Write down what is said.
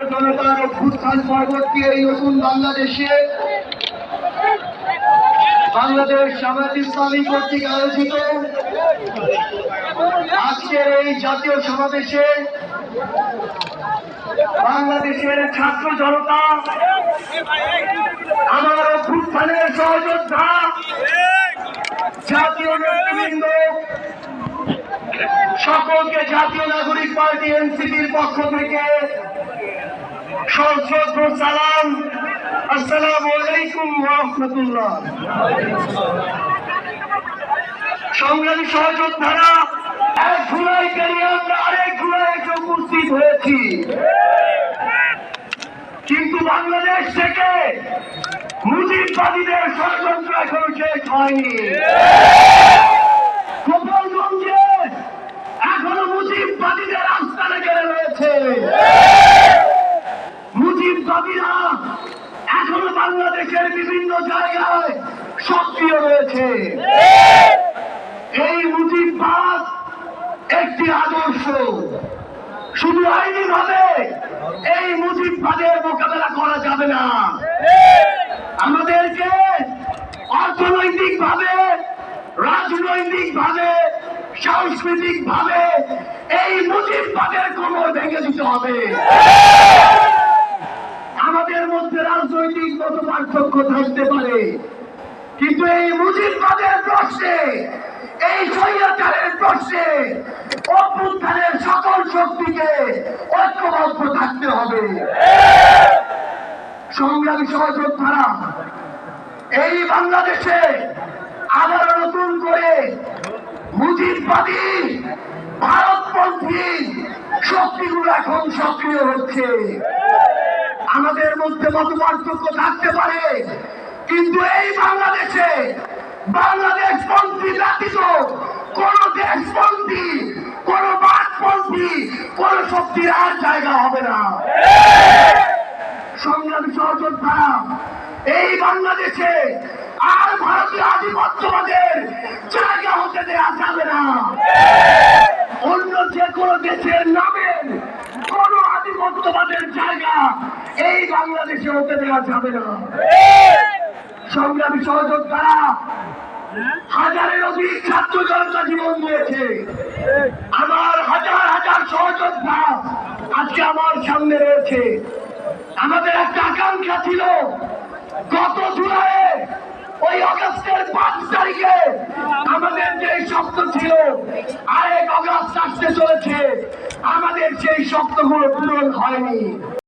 জনতার অভ্যুত্থান পরবর্তী এই নতুন বাংলাদেশে বাংলাদেশ জামায়াত ইসলামী কর্তৃক আয়োজিত। আজকের এই জাতীয় সমাবেশে বাংলাদেশের ছাত্র জনতা, আমার অভ্যুত্থানের সহযোদ্ধা, জাতীয় নেতৃবৃন্দ সকলকে জাতীয় নাগরিক পার্টি এনসিপির পক্ষ থেকে সালাম। আসসালামু আলাইকুম রহমতুল্লাহ। সংগ্রামী সহযোদ্ধারা, এক জুলাই পেরিয়ে আমরা আরেক এসে উপস্থিত হয়েছি। কিন্তু বাংলাদেশ থেকে মুজিববাদীদের ষড়যন্ত্র এখনও শেষ হয়নি গোপালগঞ্জে এখনও মুজিববাদীদের আস্থানে গেড়ে রয়েছে। মুজিববাদীরা এখনও বাংলাদেশের বিভিন্ন জায়গায় সক্রিয় রয়েছে। এই মুজিববাদ একটি আদর্শ। শুধু আইনি ভাবে এই মুজিববাদের মোকাবেলা করা যাবে না। আমাদেরকে অর্থনৈতিক ভাবে রাজনৈতিক ভাবে সাংস্কৃতিক ভাবে এই মুজিববাদের কোমর ভেঙে দিতে হবে। আমাদের মধ্যে রাজনৈতিক মত পার্থক্য থাকতে পারে, কিন্তু এই মুজিববাদের প্রশ্নে, এই স্বৈরাচারের প্রশ্নে অভ্যুত্থানের সকল শক্তিকে ঐক্যবদ্ধ থাকতে হবে। সংগ্রামী সহযোদ্ধারা, এই বাংলাদেশে আবার নতুন মুজিববাদী ভারতপন্থী শক্তিগুলো এখন সক্রিয় হচ্ছে। আমাদের মধ্যে মত পার্থক্য থাকতে পারে, কিন্তু এই বাংলাদেশে বাংলাদেশ পন্থী ব্যতীত কোন দেশপন্থী, কোন বাদপন্থী কোন শক্তির আর জায়গা হবে না। সংগ্রামী সহযোদ্ধারা, এই বাংলাদেশে আর আধিপত্যবাদের জায়গা হতে দেওয়া যাবে না। অন্য যে কোনো দেশের নামের কোন আধিপত্যবাদের জায়গা এই বাংলাদেশে হতে দেওয়া যাবে না। সংগ্রামী সহযোদ্ধারা হাজারের অধিক ছাত্র জনতা জীবন দিয়েছে। আমার হাজার হাজার সহযোদ্ধা আজকে আমার সামনে রয়েছে। আমাদের একটা আকাঙ্ক্ষা ছিল, গত তারিখে আমাদের যে শক্ত ছিল, আরেক অগ্রাস আসতে চলেছে। আমাদের সেই শক্তগুলো পূরণ হয়নি।